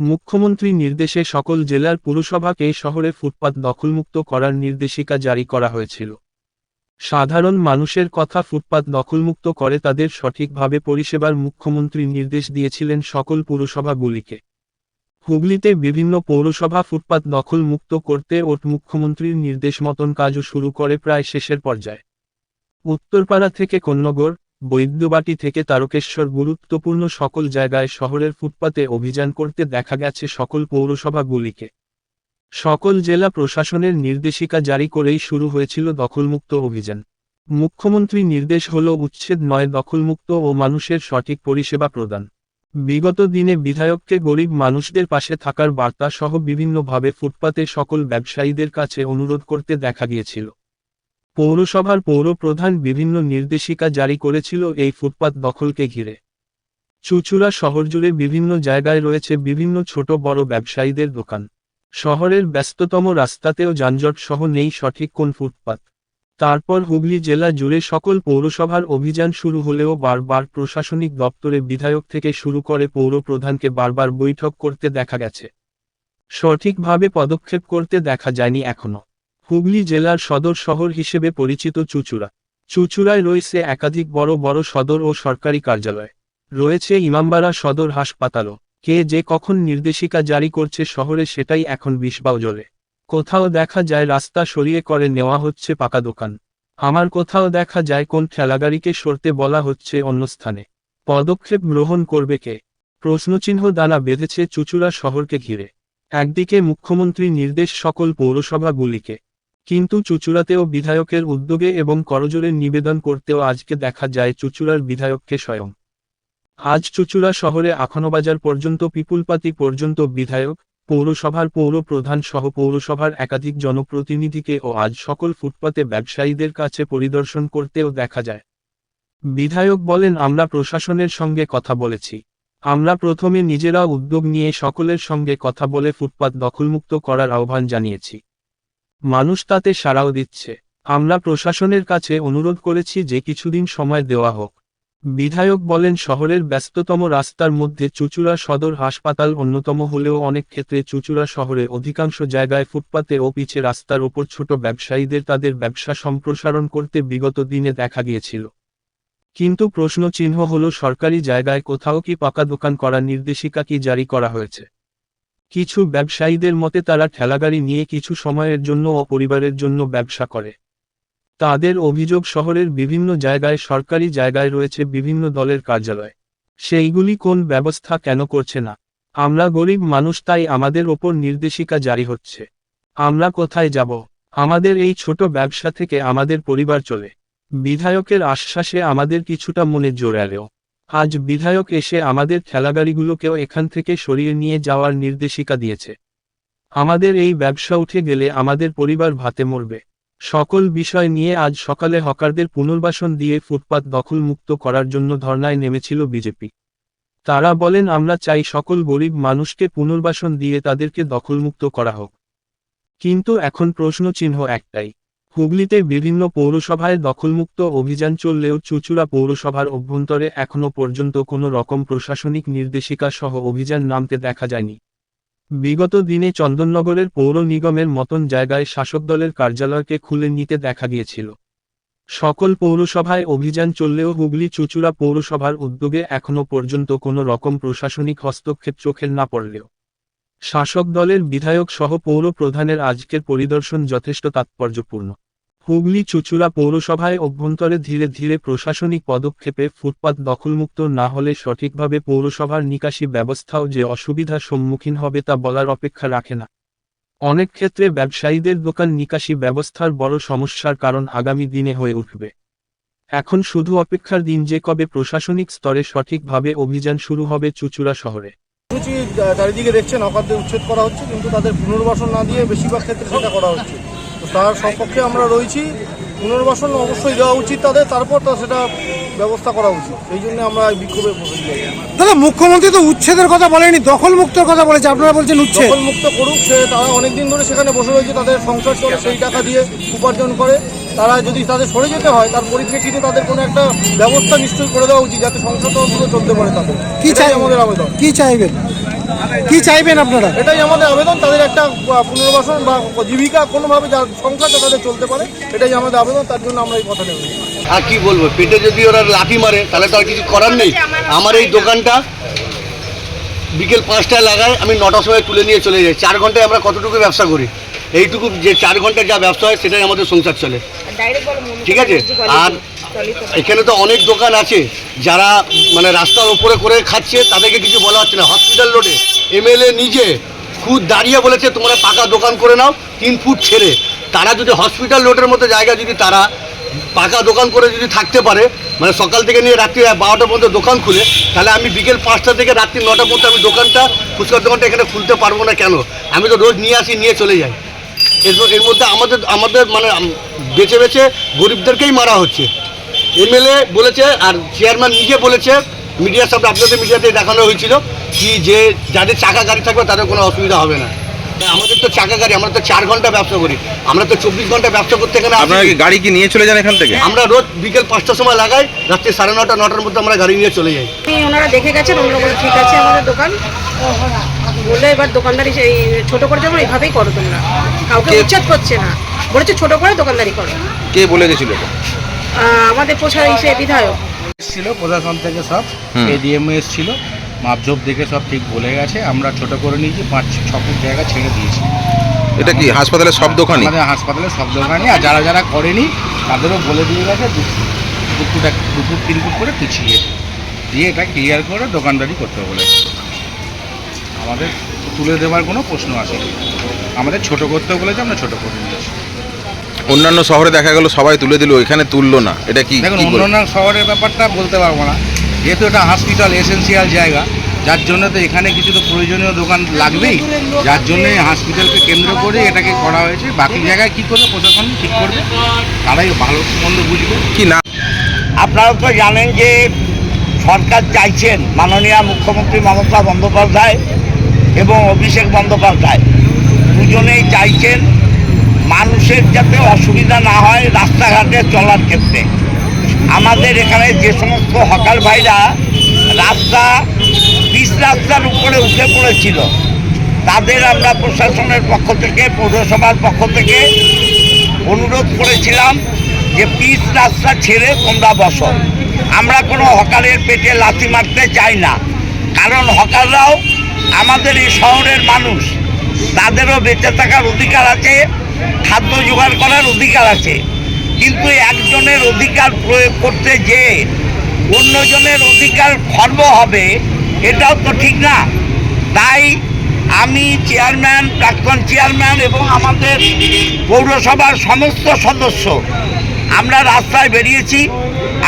মুখ্যমন্ত্রী নির্দেশে সকল জেলার পুরসভাকে শহরে ফুটপাত দখলমুক্ত করার নির্দেশিকা জারি করা হয়েছিল। সাধারণ মানুষের কথা ফুটপাত দখলমুক্ত করে তাদের সঠিকভাবে পরিষেবার মুখ্যমন্ত্রী নির্দেশ দিয়েছিলেন সকল পুরসভাগুলিকে। হুগলিতে বিভিন্ন পৌরসভা ফুটপাত দখল মুক্ত করতে ওট মুখ্যমন্ত্রীর নির্দেশ মতন কাজও শুরু করে প্রায় শেষের পর্যায়ে। উত্তরপাড়া থেকে কন্যগর বৈদ্যবাটি থেকে তারকেশ্বর গুরুত্বপূর্ণ সকল জায়গায় শহরের ফুটপাতে অভিযান করতে দেখা গেছে সকল পৌরসভাগুলিকে। সকল জেলা প্রশাসনের নির্দেশিকা জারি করেই শুরু হয়েছিল দখলমুক্ত অভিযান। মুখ্যমন্ত্রী নির্দেশ হল উচ্ছেদ নয় দখলমুক্ত ও মানুষের সঠিক পরিষেবা প্রদান। বিগত দিনে বিধায়ককে গরিব মানুষদের পাশে থাকার বার্তা সহ বিভিন্নভাবে ফুটপাতে সকল ব্যবসায়ীদের কাছে অনুরোধ করতে দেখা গিয়েছিল। পৌরসভার পৌর প্রধান বিভিন্ন নির্দেশিকা জারি করেছিল এই ফুটপাত দখলকে ঘিরে। চুচুড়া শহর জুড়ে বিভিন্ন জায়গায় রয়েছে বিভিন্ন ছোট বড় ব্যবসায়ীদের দোকান। শহরের ব্যস্ততম রাস্তাতেও যানজট সহ নেই সঠিক কোন ফুটপাত। তারপর হুগলি জেলা জুড়ে সকল পৌরসভার অভিযান শুরু হলেও বারবার প্রশাসনিক দপ্তরে বিধায়ক থেকে শুরু করে পৌর প্রধানকে বারবার বৈঠক করতে দেখা গেছে। সঠিকভাবে পদক্ষেপ করতে দেখা যায়নি এখনও। হুগলি জেলার সদর শহর হিসেবে পরিচিত চুচুড়া। চুচুড়ায় রয়েছে একাধিক বড় বড় সদর ও সরকারি কার্যালয়। রয়েছে ইমামবাড়া সদর হাসপাতালও। কে যে কখন নির্দেশিকা জারি করছে শহরে সেটাই এখন বিষবাও জ্বলে। কোথাও দেখা যায় রাস্তা সরিয়ে করে নেওয়া হচ্ছে পাকা দোকান। আমার কোথাও দেখা যায় কোন ঠেলাগাড়িকে সরতে বলা হচ্ছে অন্য স্থানে। পদক্ষেপ গ্রহণ করবে কে? প্রশ্নচিহ্ন দানা বেঁধেছে চুচুড়া শহরকে ঘিরে। একদিকে মুখ্যমন্ত্রী নির্দেশ সকল পৌরসভাগুলিকে কিন্তু চুচুড়াতেও বিধায়কের উদ্যোগে এবং করজোরে নিবেদন করতেও আজকে দেখা যায় চুচুড়ার বিধায়ককে স্বয়ং। আজ চুচুড়া শহরে আখনবাজার পর্যন্ত, পিপুলপাতি পর্যন্ত বিধায়ক, পৌরসভার পৌর প্রধান সহ পৌরসভার একাধিক জনপ্রতিনিধিকে ও আজ সকল ফুটপাতে ব্যবসায়ীদের কাছে পরিদর্শন করতেও দেখা যায়। বিধায়ক বলেন, আমরা প্রশাসনের সঙ্গে কথা বলেছি। আমরা প্রথমে নিজেরা উদ্যোগ নিয়ে সকলের সঙ্গে কথা বলে ফুটপাত দখলমুক্ত করার আহ্বান জানিয়েছি। মানুষ তাতে সাড়াও দিচ্ছে। আমরা প্রশাসনের কাছে অনুরোধ করেছি যে কিছুদিন সময় দেওয়া হোক। বিধায়ক বলেন, শহরের ব্যস্ততম রাস্তার মধ্যে চুচুড়া সদর হাসপাতাল অন্যতম হলেও অনেক ক্ষেত্রে চুচুড়া শহরে অধিকাংশ জায়গায় ফুটপাতে ও পিছে রাস্তার ওপর ছোট ব্যবসায়ীদের তাদের ব্যবসা সম্প্রসারণ করতে বিগত দিনে দেখা গিয়েছিল। কিন্তু প্রশ্ন চিহ্ন হল, সরকারি জায়গায় কোথাও কি পাকা দোকান করার নির্দেশিকা কি জারি করা হয়েছে? কিছু ব্যবসায়ীদের মতে তারা ঠেলাগাড়ি নিয়ে কিছু সময়ের জন্য ও পরিবারের জন্য ব্যবসা করে। তাদের অভিযোগ শহরের বিভিন্ন জায়গায় সরকারি জায়গায় রয়েছে বিভিন্ন দলের কার্যালয়। সেইগুলি কোন ব্যবস্থা কেন করছে না? আমরা গরিব মানুষ তাই আমাদের ওপর নির্দেশিকা জারি হচ্ছে। আমরা কোথায় যাব? আমাদের এই ছোট ব্যবসা থেকে আমাদের পরিবার চলে। বিধায়কের আশ্বাসে আমাদের কিছুটা মনে জোরালেও আজ বিধায়ক এসে আমাদের ঠেলাগাড়িগুলোকেও এখান থেকে সরিয়ে নিয়ে যাওয়ার নির্দেশিকা দিয়েছে। আমাদের এই ব্যবসা উঠে গেলে আমাদের পরিবার ভাতে মরবে। সকল বিষয় নিয়ে আজ সকালে হকারদের পুনর্বাসন দিয়ে ফুটপাত দখল মুক্ত করার জন্য ধর্নায় নেমেছিল বিজেপি। তারা বলেন, আমরা চাই সকল গরিব মানুষকে পুনর্বাসন দিয়ে তাদেরকে দখলমুক্ত করা হোক। কিন্তু এখন প্রশ্ন চিহ্ন একটাই হুগলিতে বিভিন্ন পৌরসভায় দখলমুক্ত অভিযান চললেও চুচুড়া পৌরসভার অভ্যন্তরে এখনও পর্যন্ত কোনো রকম প্রশাসনিক নির্দেশিকা সহ অভিযান নামতে দেখা যায়নি। বিগত দিনে চন্দননগরের পৌর নিগমের মতন জায়গায় শাসক দলের কার্যালয়কে খুলে নিতে দেখা গিয়েছিল। সকল পৌরসভায় অভিযান চললেও হুগলি চুচুড়া পৌরসভার উদ্যোগে এখনও পর্যন্ত কোনো রকম প্রশাসনিক হস্তক্ষেপ চোখের না পড়লেও শাসক দলের বিধায়ক সহ পৌর প্রধানের আজকের পরিদর্শন যথেষ্ট তাৎপর্যপূর্ণ। হুগলি চুচুড়া পৌরসভায় অভ্যন্তরে ধীরে ধীরে প্রশাসনিক পদক্ষেপে ফুটপাত দখলমুক্ত না হলে সঠিকভাবে পৌরসভার নিকাশি ব্যবস্থাও যে অসুবিধার সম্মুখীন হবে তা বলার অপেক্ষা রাখে না। অনেক ক্ষেত্রে ব্যবসায়ীদের দোকান নিকাশি ব্যবস্থার বড় সমস্যার কারণ আগামী দিনে হয়ে উঠবে। এখন শুধু অপেক্ষার দিন যে কবে প্রশাসনিক স্তরে সঠিকভাবে অভিযান শুরু হবে চুচুড়া শহরে। যা- চারিদিকে দেখছেন হকারদের উচ্ছেদ করা হচ্ছে কিন্তু তাদের পুনর্বাসন না দিয়ে বেশিরভাগ ক্ষেত্রে সেটা করা হচ্ছে। তো তার সপক্ষে আমরা রয়েছি পুনর্বাসন অবশ্যই দেওয়া উচিত তাদের তারপর তা সেটা ব্যবস্থা করা উচিত। সেই জন্য আমরা বিক্ষোভে দাদা মুখ্যমন্ত্রী তো উচ্ছেদের কথা বলেনি দখল মুক্তর কথা বলেছে আপনারা বলছেন উচ্ছেদ। দখল মুক্ত করুক সে তারা অনেকদিন ধরে সেখানে বসে রয়েছে তাদের সংসার চলে সেই টাকা দিয়ে উপার্জন করে। তারা যদি তাদের সরে যেতে হয় তার পরিপ্রেক্ষিতে তাদের কোনো একটা ব্যবস্থা নিশ্চয়ই করে দেওয়া উচিত যাতে সংসার অন্তত চলতে পারে তাদের। কি চাই আমাদের আবেদন। কি চাইবেন? কি চাইবেন আপনারা? এটাই আমাদের আবেদন তাদের একটা পুনর্বাসন বা জীবিকা কোনোভাবে যার সংসারটা তাদের চলতে পারে এটাই আমাদের আবেদন তার জন্য আমরা এই কথা নেব আর কি বলব পেটে যদি ওরা লাঠি মারে তাহলে তো আর কিছু করার নেই। আমার এই দোকানটা বিকেল পাঁচটায় লাগায় আমি নটার সময় তুলে নিয়ে চলে যাই। চার ঘন্টায় আমরা কতটুকু ব্যবসা করি? এইটুকু যে চার ঘন্টায় যা ব্যবসা হয় সেটাই আমাদের সংসার চলে। ঠিক আছে? আর এখানে তো অনেক দোকান আছে যারা মানে রাস্তার উপরে করে খাচ্ছে তাদেরকে কিছু বলা হচ্ছে না। হসপিটাল রোডে এমএলএ নিজে খুদ দাঁড়িয়ে বলেছে তোমরা পাকা দোকান করে নাও তিন ফুট ছেড়ে। তারা যদি হসপিটাল রোডের মতো জায়গা যদি তারা পাকা দোকান করে যদি থাকতে পারে মানে সকাল থেকে নিয়ে রাত্রি বারোটা পর্যন্ত দোকান খুলে তাহলে আমি বিকেল পাঁচটা থেকে রাত্রি নটা পর্যন্ত আমি দোকানটা ফুচকার দোকানটা এখানে খুলতে পারব না কেন? আমি তো রোজ নিয়ে আসি নিয়ে চলে যাই। এর এর মধ্যে আমাদের আমাদের মানে বেছে বেছে গরিবদেরকেই মারা হচ্ছে। এমএলএ বলেছে আর চেয়ারম্যান নিজে বলেছে মিডিয়ার সামনে আপনাদের মিডিয়াতে দেখানো হয়েছিল কি যে যাদের চাকা গাড়ি থাকবে তাদের কোনো অসুবিধা হবে না। আমাদের তো চাকা গাড়ি আমরা তো চার ঘণ্টা ব্যবসা করি। আমরা তো চব্বিশ ঘণ্টা ব্যবসা করতে এখানে আসি। আপনারা কি গাড়ি কি নিয়ে চলে যান এখান থেকে? আমরা রোজ বিকেল পাঁচটার সময় লাগাই রাত্রি সাড়ে নটা নটার মধ্যে আমরা গাড়ি নিয়ে চলে যাই। ওনারা দেখে গেছেন ঠিক আছে আমাদের দোকান। বললে এবার দোকানদারি সেই ছোট করে যেমন এইভাবেই করো তোমরা। কাউকে কে- উচ্ছেদ করছে না। বলেছে ছোট করে দোকানদারি করো। কে বলে গেছিল আমাদের পোষা ইসে বিধায়ক। এসেছিল প্রশাসন থেকে সব। হুম। এডিএমও এসেছিল। মাপজোপ দেখে সব ঠিক বলে গেছে। আমরা ছোট করে নিয়েছি পাঁচ ছ ফুট জায়গা ছেড়ে দিয়েছি। এটা কি হাসপাতালের সব দোকানই? আমাদের হাসপাতালে সব দোকানে আর যারা যারা করেনি তাদেরও বলে দিয়ে গেছে দু ফুট এক- দু ফুট তিন ফুট করে পিছিয়ে। দিয়ে এটা ক্লিয়ার করে দোকানদারি করতে বলে আমাদের তুলে দেওয়ার কোনো প্রশ্ন আসেনি আমাদের ছোট করতে বলেছে আমরা ছোট করে নিয়েছি। অন্যান্য শহরে দেখা গেল সবাই তুলে দিল এখানে তুললো না। এটা কি দেখুন অন্যান্য শহরের ব্যাপারটা বলতে পারব না। যেহেতু এটা হসপিটাল এসেন্সিয়াল জায়গা যার জন্য তো এখানে কিছু তো প্রয়োজনীয় দোকান লাগবেই। যার জন্য হসপিটালকে কেন্দ্র করে এটাকে করা হয়েছে। বাকি জায়গায় কী করবে প্রশাসন ঠিক করবে তারাই ভালো মন্দ বুঝবে। কি না আপনারা তো জানেন যে সরকার চাইছেন মাননীয় মুখ্যমন্ত্রী মমতা বন্দ্যোপাধ্যায় এবং অভিষেক বন্দ্যোপাধ্যায়। দুজনেই চাইছেন মানুষের যাতে অসুবিধা না হয় রাস্তাঘাটে চলার ক্ষেত্রে। আমাদের এখানে যে সমস্ত হকার ভাইরা রাস্তা, পিচ রাস্তার উপরে উঠে পড়েছিল, তাদের আমরা প্রশাসনের পক্ষ থেকে, পৌরসভার পক্ষ থেকে অনুরোধ করেছিলাম যে পিচ রাস্তা ছেড়ে তোমরা বসো। আমরা কোনো হকারের পেটে লাথি মারতে চাই না। কারণ হকাররাও আমাদের এই শহরের মানুষ, তাদেরও বেঁচে থাকার অধিকার আছে, খাদ্য জোগাড় করার অধিকার আছে। কিন্তু একজনের অধিকার প্রয়োগ করতে যে অন্যজনের অধিকার খর্ব হবে, এটাও তো ঠিক না। তাই আমি চেয়ারম্যান, প্রাক্তন চেয়ারম্যান এবং আমাদের পৌরসভার সমস্ত সদস্য, আমরা রাস্তায় বেরিয়েছি।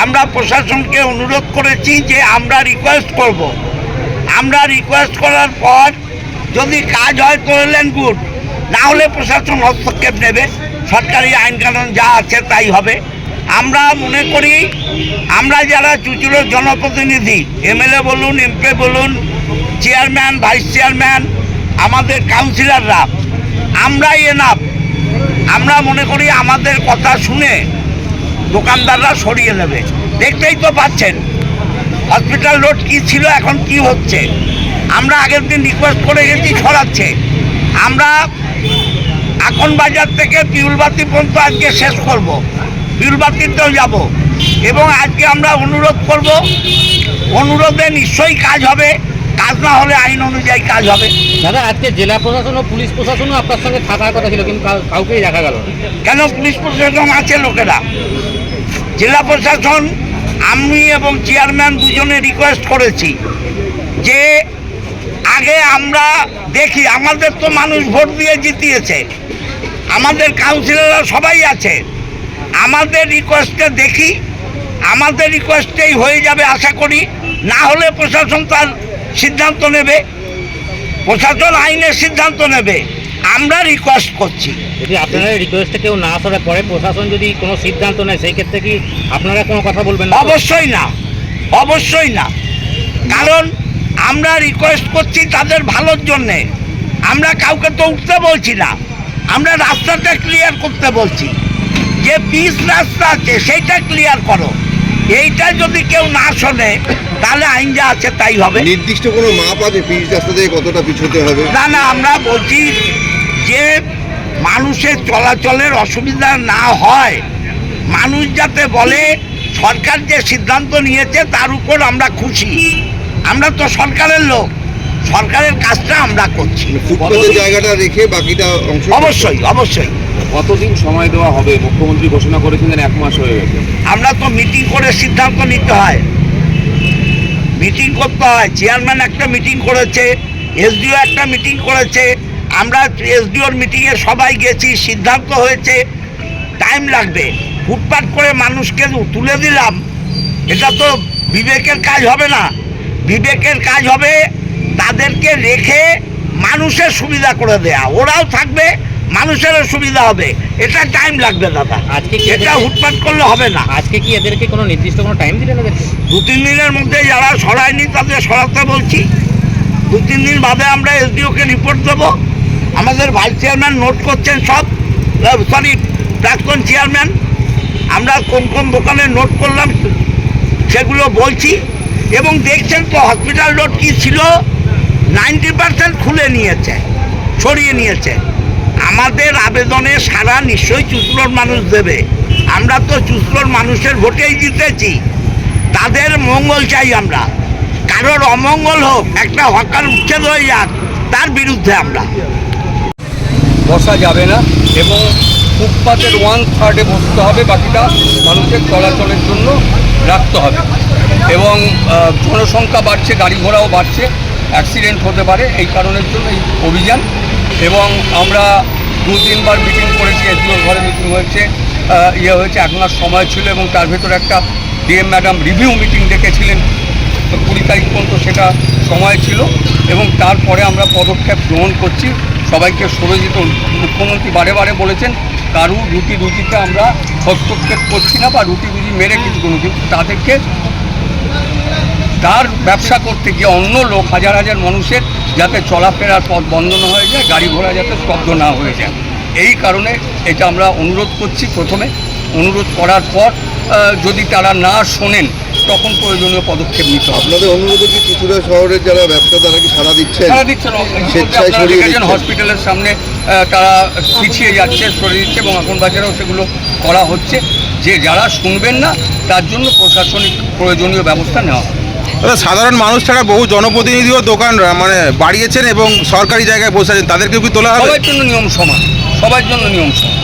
আমরা প্রশাসনকে অনুরোধ করেছি যে আমরা রিকোয়েস্ট করব। আমরা রিকোয়েস্ট করার পর যদি কাজ হয় করলেন গুড না হলে প্রশাসন হস্তক্ষেপ নেবে। সরকারি আইন কানুন যা আছে তাই হবে। আমরা মনে করি, আমরা যারা চুচুড়োর জনপ্রতিনিধি, এমএলএ বলুন, এমপি বলুন, চেয়ারম্যান, ভাইস চেয়ারম্যান, আমাদের কাউন্সিলররা, আমরাই এনাফ আমরা মনে করি আমাদের কথা শুনে দোকানদাররা সরিয়ে নেবে। দেখতেই তো পাচ্ছেন। হসপিটাল রোড কি ছিল এখন কি হচ্ছে? আমরা আগের দিন রিকোয়েস্ট করে গেছি ছড়াচ্ছে। আমরা এখন বাজার থেকে পিউলবাতি পর্যন্ত আজকে শেষ করব। পিউলবাতিতেও যাব। এবং আজকে আমরা অনুরোধ করব অনুরোধে নিশ্চয়ই কাজ হবে। কাজ না হলে আইন অনুযায়ী কাজ হবে। দাদা আজকে জেলা প্রশাসন ও পুলিশ প্রশাসনও আপনার সঙ্গে থাকার কথা ছিল কিন্তু কাউকেই দেখা গেল না। কেন পুলিশ প্রশাসন আছে লোকেরা? জেলা প্রশাসন আমি এবং চেয়ারম্যান দুজনে রিকোয়েস্ট করেছি যে আগে আমরা দেখি, আমাদের তো মানুষ ভোট দিয়ে জিতিয়েছে। আমাদের কাউন্সিলররা সবাই আছে। আমাদের রিকোয়েস্টটা দেখি, আমাদের রিকোয়েস্টেই হয়ে যাবে আশা করি। না হলে প্রশাসন তার সিদ্ধান্ত নেবে। প্রশাসন আইনের সিদ্ধান্ত নেবে। আমরা রিকোয়েস্ট করছি। যদি আপনারা রিকোয়েস্টে কেউ না আসার পরে প্রশাসন যদি কোনো সিদ্ধান্ত নেয় সেই ক্ষেত্রে কি আপনারা কোনো কথা বলবেন না? অবশ্যই না। অবশ্যই না। কারণ আমরা রিকোয়েস্ট করছি তাদের ভালোর জন্যে। আমরা কাউকে তো উঠতে বলছি না। আমরা রাস্তাটা ক্লিয়ার করতে বলছি। যে পিচ রাস্তা আছে সেইটা ক্লিয়ার করো। এইটা যদি কেউ না শোনে তাহলে আইন যা আছে তাই হবে। নির্দিষ্ট কোনো মাপ আছে পিচ রাস্তা থেকে কতটা পিছোতে হবে? না না আমরা বলছি যে মানুষের চলাচলের অসুবিধা না হয় মানুষ যাতে বলে সরকার যে সিদ্ধান্ত নিয়েছে তার উপর আমরা খুশি। আমরা তো সরকারের লোক। সরকারের কাজটা আমরা করছি। ফুটপাতের জায়গাটা রেখে বাকিটা অবশ্যই অবশ্যই। কতদিন সময় দেওয়া হবে? মুখ্যমন্ত্রী ঘোষণা করেছিলেন এক মাস হয়ে গেছে। আমরা তো মিটিং করে সিদ্ধান্ত নিতে হয়। মিটিং করতে হয়। চেয়ারম্যান একটা মিটিং করেছে এসডিও একটা মিটিং করেছে আমরা এসডিওর মিটিংয়ে সবাই গেছি সিদ্ধান্ত হয়েছে টাইম লাগবে। ফুটপাট করে মানুষকে তুলে দিলাম। এটা তো বিবেকের কাজ হবে না। বিবেকের কাজ হবে তাদেরকে রেখে মানুষের সুবিধা করে দেয়া। ওরাও থাকবে মানুষেরও সুবিধা হবে। এটা টাইম লাগবে দাদা। আজকে এটা হুটপাট করলে হবে না। আজকে কি এদেরকে কোনো নির্দিষ্ট কোনো টাইম দিলেন এদেরকে? দু তিন দিনের মধ্যে যারা সরায়নি তাদের সরাতে বলছি। দু তিন দিন বাদে আমরা এসডিওকে রিপোর্ট দেবো। আমাদের ভাইস চেয়ারম্যান নোট করছেন সব। সরি প্রাক্তন চেয়ারম্যান। আমরা কোন কোন দোকানে নোট করলাম সেগুলো বলছি। এবং দেখছেন তো হসপিটাল রোড কী ছিল? নাইনটি পার্সেন্ট খুলে নিয়েছে সরিয়ে নিয়েছে। আমাদের আবেদনে সারা নিশ্চয়ই চুচলোর মানুষ দেবে। আমরা তো চুচলোর মানুষের ভোটেই জিতেছি। তাদের মঙ্গল চাই আমরা। কারোর অমঙ্গল হোক, একটা হকার উচ্ছেদ হয়ে যাক, তার বিরুদ্ধে আমরা। বসা যাবে না এবং ফুটপাতের ওয়ান থার্ডে বসতে হবে, বাকিটা মানুষের চলাচলের জন্য রাখতে হবে। এবং জনসংখ্যা বাড়ছে, গাড়ি ঘোড়াও বাড়ছে অ্যাক্সিডেন্ট হতে পারে, এই কারণের জন্য এই অভিযান। এবং আমরা দু তিনবার মিটিং করেছি এসডিওর ঘরে মিটিং হয়েছে ইয়ে হয়েছে, এক মাস সময় ছিল এবং তার ভেতরে একটা ডিএম ম্যাডাম রিভিউ মিটিং ডেকেছিলেন কুড়ি তারিখ পর্যন্ত সেটা সময় ছিল। এবং তারপরে আমরা পদক্ষেপ গ্রহণ করছি। সবাইকে সরে যেতে মুখ্যমন্ত্রী বারে বারে বলেছেন, কারু রুটি রুটিতে আমরা হস্তক্ষেপ করছি না বা রুটি রুটি মেরে কিছু কোনো কিন্তু তাদেরকে তার ব্যবসা করতে গিয়ে অন্য লোক, হাজার হাজার মানুষের যাতে চলাফেরার পথ বন্ধ না হয়ে যায়, গাড়ি ঘোড়া যাতে স্তব্ধ না হয়ে যায়। এই কারণে এটা আমরা অনুরোধ করছি প্রথমে। অনুরোধ করার পর যদি তারা না শোনেন তখন প্রয়োজনীয় পদক্ষেপ নিতে হবে। আপনাদের অনুরোধে কি চুচুড়া শহরের যারা ব্যবসা তারা কি সারা দিচ্ছেন। স্বেচ্ছায় সরিয়ে দিচ্ছেন। হসপিটালের সামনে তারা পিছিয়ে যাচ্ছে সরিয়ে দিচ্ছে এবং এখন বাজারেও সেগুলো করা হচ্ছে। যে যারা শুনবেন না তার জন্য প্রশাসনিক প্রয়োজনীয় ব্যবস্থা নেওয়া হবে। দাদা, সাধারণ মানুষ ছাড়া বহু জনপ্রতিনিধিও দোকান মানে বাড়িয়েছেন এবং সরকারি জায়গায় বসে আছেন তাদেরকেও কি তোলা হবে? সবার জন্য নিয়ম সমান সবার জন্য নিয়ম সমান।